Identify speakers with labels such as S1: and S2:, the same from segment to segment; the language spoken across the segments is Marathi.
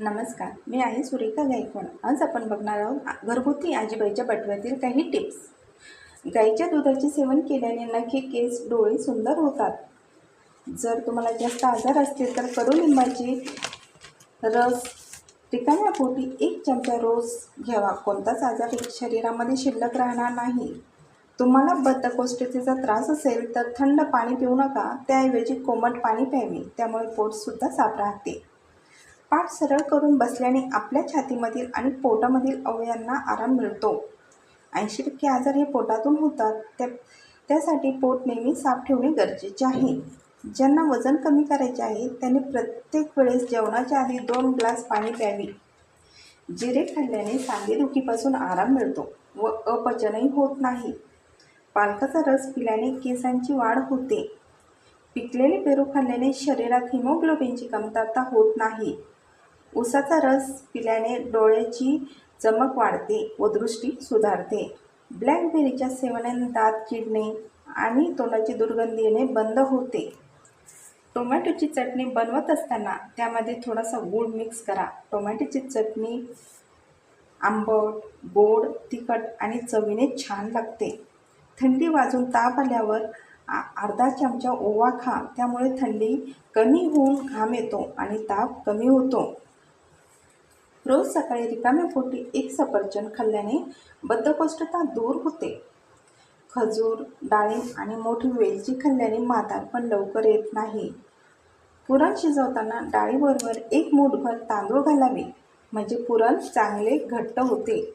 S1: नमस्कार मी आहे सुरेखा गायकवाड. आज आपण बघणार आहोत घरगुती आजीबाईच्या बटव्यातील काही टिप्स. गाईच्या दुधाचे सेवन केल्याने नखे केस डोळे सुंदर होतात. जर तुम्हाला जास्त आजार असतील तर कडुलिंबाचे रस रिकाम्या पोटी एक चमचा रोज घ्यावा. कोणताच आजार शरीरामध्ये शिल्लक राहणार नाही. तुम्हाला बद्धकोष्ठतेचा त्रास असेल तर थंड पाणी पिऊ नका. त्याऐवजी कोमट पाणी प्यावे. त्यामुळे पोटसुद्धा साफ राहते. पाठ सरळ करून बसल्याने आपल्या छातीमधील आणि पोटामधील अवयांना आराम मिळतो. ऐंशी टक्के आजार हे पोटातून होतात. त्या त्यासाठी पोट नेहमी साफ ठेवणे गरजेचे आहे. ज्यांना वजन कमी करायचे आहे त्यांनी प्रत्येक वेळेस जेवणाच्या आधी दोन ग्लास पाणी प्यावे जिरे खाल्ल्याने सांधेदुखीपासून आराम मिळतो व अपचनही होत नाही. पालकाचा रस पिल्याने केसांची वाढ होते. पिकलेले पेरू खाल्ल्याने शरीरात हिमोग्लोबिनची कमतरता होत नाही. उसाचा रस पिल्याने डोळ्याची चमक वाढते व दृष्टी सुधारते. ब्लॅकबेरीच्या सेवनाने दात किडणे आणि तोंडाची दुर्गंधी येणे बंद होते. टोमॅटोची चटणी बनवत असताना त्यामध्ये थोडासा गूळ मिक्स करा. टोमॅटोची चटणी आंबट गोड तिखट आणि चवीने छान लागते. थंडी वाजून ताप आल्यावर आ अर्धा चमचा ओवा खा. त्यामुळे थंडी कमी होऊन घाम येतो आणि ताप कमी होतो. रोज सकाळी रिकाम्या पोटी एक सफरचंद खाल्ल्याने बद्धकोष्ठता दूर होते. खजूर डाळिंब आणि मोठी वेलची खाल्ल्याने म्हातारपण लवकर येत नाही. पुरण शिजवताना डाळीबरोबर एक मूठभर तांदूळ घालावे म्हणजे पुरण चांगले घट्ट होते.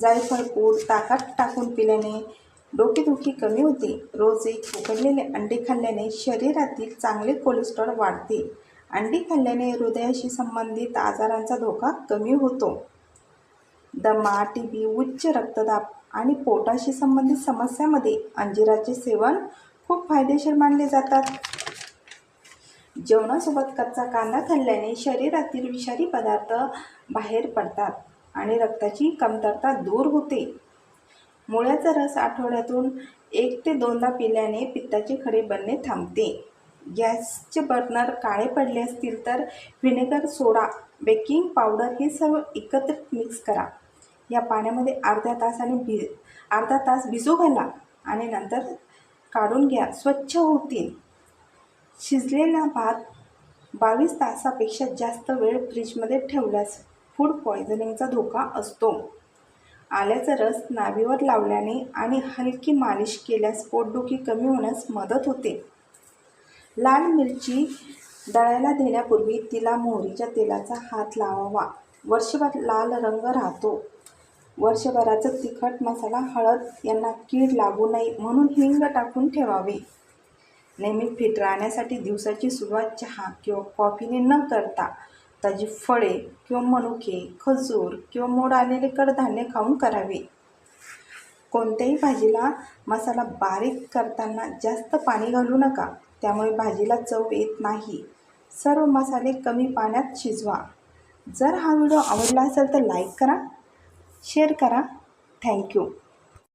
S1: जायफळ पूड ताकात टाकून पिल्याने डोकेदुखी कमी होते. रोज एक उकडलेले अंडे खाल्ल्याने शरीरातील चांगले कोलेस्ट्रॉल वाढते. अंडी खाल्ल्याने हृदयाशी संबंधित आजारांचा धोका कमी होतो. दमा टी बी उच्च रक्तदाब आणि पोटाशी संबंधित समस्यामध्ये अंजिराचे सेवन खूप फायदेशीर मानले जातात. जेवणासोबत कच्चा कांदा खाल्ल्याने शरीरातील विषारी पदार्थ बाहेर पडतात आणि रक्ताची कमतरता दूर होते. मुळ्याचा रस आठवड्यातून एक ते दोनदा पिल्याने पित्ताचे खडे बनणे थांबते. गॅसचे बर्नर काळे पडले असतील तर व्हिनेगर सोडा बेकिंग पावडर हे सर्व एकत्रित मिक्स करा. या पाण्यामध्ये अर्ध्या तासाने भि अर्धा तास भिजू घाला आणि नंतर काढून घ्या. स्वच्छ होतील. शिजलेला भात बावीस तासापेक्षा जास्त वेळ फ्रीजमध्ये ठेवल्यास फूड पॉयझनिंगचा धोका असतो. आल्याचा रस नाभीवर लावल्याने आणि हलकी मालिश केल्यास पोटदुखी कमी होण्यास मदत होते. लाल मिरची दळायला देण्यापूर्वी तिला मोहरीच्या तेलाचा हात लावावा. वर्षभर लाल रंग राहतो. वर्षभराचा तिखट मसाला हळद यांना कीड लागू नये म्हणून हिंग टाकून ठेवावे. नेहमी फिट राहण्यासाठी दिवसाची सुरुवात चहा किंवा कॉफीने न करता ताजी फळे किंवा मनुके खजूर किंवा मोड आलेले कडधान्य खाऊन करावे. कोणत्याही भाजीला मसाला बारीक करताना जास्त पाणी घालू नका. त्यामुळे भाजीला चव येत नाही. सर्व मसाले कमी पाण्यात शिजवा. जर हा व्हिडिओ आवडला असेल तर लाईक करा शेअर करा. थँक्यू